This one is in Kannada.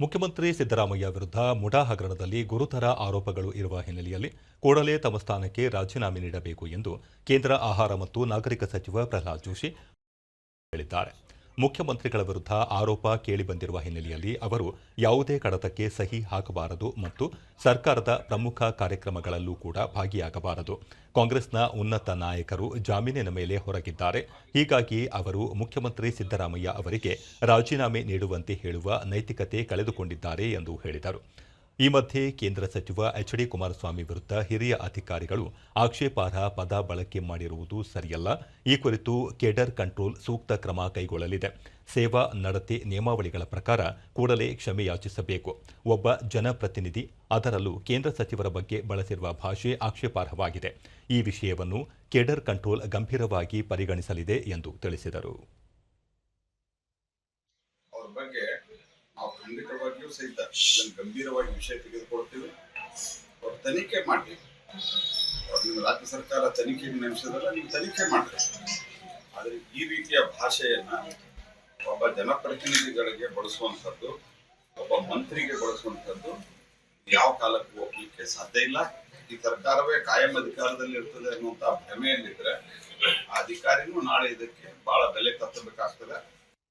ಮುಖ್ಯಮಂತ್ರಿ ಸಿದ್ದರಾಮಯ್ಯ ವಿರುದ್ಧ ಮುಡಾ ಹಗರಣದಲ್ಲಿ ಗುರುತರ ಆರೋಪಗಳು ಇರುವ ಹಿನ್ನೆಲೆಯಲ್ಲಿ ಕೂಡಲೇ ತಮ್ಮ ಸ್ಥಾನಕ್ಕೆ ರಾಜೀನಾಮೆ ನೀಡಬೇಕು ಎಂದು ಕೇಂದ್ರ ಆಹಾರ ಮತ್ತು ನಾಗರಿಕ ಸಚಿವ ಪ್ರಹ್ಲಾದ್ ಜೋಶಿ ಹೇಳಿದ್ದಾರೆ. ಮುಖ್ಯಮಂತ್ರಿಗಳ ವಿರುದ್ಧ ಆರೋಪ ಕೇಳಿಬಂದಿರುವ ಹಿನ್ನೆಲೆಯಲ್ಲಿ ಅವರು ಯಾವುದೇ ಕಡತಕ್ಕೆ ಸಹಿ ಹಾಕಬಾರದು ಮತ್ತು ಸರ್ಕಾರದ ಪ್ರಮುಖ ಕಾರ್ಯಕ್ರಮಗಳಲ್ಲೂ ಕೂಡ ಭಾಗಿಯಾಗಬಾರದು. ಕಾಂಗ್ರೆಸ್ನ ಉನ್ನತ ನಾಯಕರು ಜಾಮೀನಿನ ಮೇಲೆ ಹೊರಗಿದ್ದಾರೆ. ಹೀಗಾಗಿ ಅವರು ಮುಖ್ಯಮಂತ್ರಿ ಸಿದ್ದರಾಮಯ್ಯ ಅವರಿಗೆ ರಾಜೀನಾಮೆ ನೀಡುವಂತೆ ಹೇಳುವ ನೈತಿಕತೆ ಕಳೆದುಕೊಂಡಿದ್ದಾರೆ ಎಂದು ಹೇಳಿದರು. ಈ ಮಧ್ಯೆ ಕೇಂದ್ರ ಸಚಿವ ಎಚ್ ಡಿ ಕುಮಾರಸ್ವಾಮಿ ವಿರುದ್ಧ ಹಿರಿಯ ಅಧಿಕಾರಿಗಳು ಆಕ್ಷೇಪಾರ್ಹ ಪದ ಬಳಕೆ ಮಾಡಿರುವುದು ಸರಿಯಲ್ಲ. ಈ ಕುರಿತು ಕೆಡರ್ ಕಂಟ್ರೋಲ್ ಸೂಕ್ತ ಕ್ರಮ ಕೈಗೊಳ್ಳಲಿದೆ. ಸೇವಾ ನಡತೆ ನಿಯಮಾವಳಿಗಳ ಪ್ರಕಾರ ಕೂಡಲೇ ಕ್ಷಮೆ ಯಾಚಿಸಬೇಕು. ಒಬ್ಬ ಜನಪ್ರತಿನಿಧಿ, ಅದರಲ್ಲೂ ಕೇಂದ್ರ ಸಚಿವರ ಬಗ್ಗೆ ಬಳಸಿರುವ ಭಾಷೆ ಆಕ್ಷೇಪಾರ್ಹವಾಗಿದೆ. ಈ ವಿಷಯವನ್ನು ಕೆಡರ್ ಕಂಟ್ರೋಲ್ ಗಂಭೀರವಾಗಿ ಪರಿಗಣಿಸಲಿದೆ ಎಂದು ತಿಳಿಸಿದರು. ನಾವು ಖಂಡಿತವಾಗಿಯೂ ಸಹಿತ ಗಂಭೀರವಾಗಿ ವಿಷಯ ತೆಗೆದುಕೊಳ್ತೀವಿ. ಅವ್ರು ತನಿಖೆ ಮಾಡಿ ಅವ್ರು ನಿಮ್ಮ ರಾಜ್ಯ ಸರ್ಕಾರ ತನಿಖೆ ನೆನೆಸಿದ್ರಲ್ಲ ನೀವು ತನಿಖೆ ಮಾಡ್ರಿ. ಆದರೆ ಈ ರೀತಿಯ ಭಾಷೆಯನ್ನ ಒಬ್ಬ ಜನಪ್ರತಿನಿಧಿಗಳಿಗೆ ಬಳಸುವಂಥದ್ದು, ಒಬ್ಬ ಮಂತ್ರಿಗೆ ಬಳಸುವಂಥದ್ದು ಯಾವ ಕಾಲಕ್ಕೂ ಒಪ್ಪಲಿಕ್ಕೆ ಸಾಧ್ಯ ಇಲ್ಲ. ಈ ಸರ್ಕಾರವೇ ಕಾಯಂ ಅಧಿಕಾರದಲ್ಲಿ ಇರ್ತದೆ ಅನ್ನುವಂತ ಭ್ರಮೆಯಲ್ಲಿದ್ರೆ ಆ ಅಧಿಕಾರಿನೂ ನಾಳೆ ಇದಕ್ಕೆ ಬಹಳ ಬೆಲೆ ಕಟ್ಟಬೇಕಾಗ್ತದೆ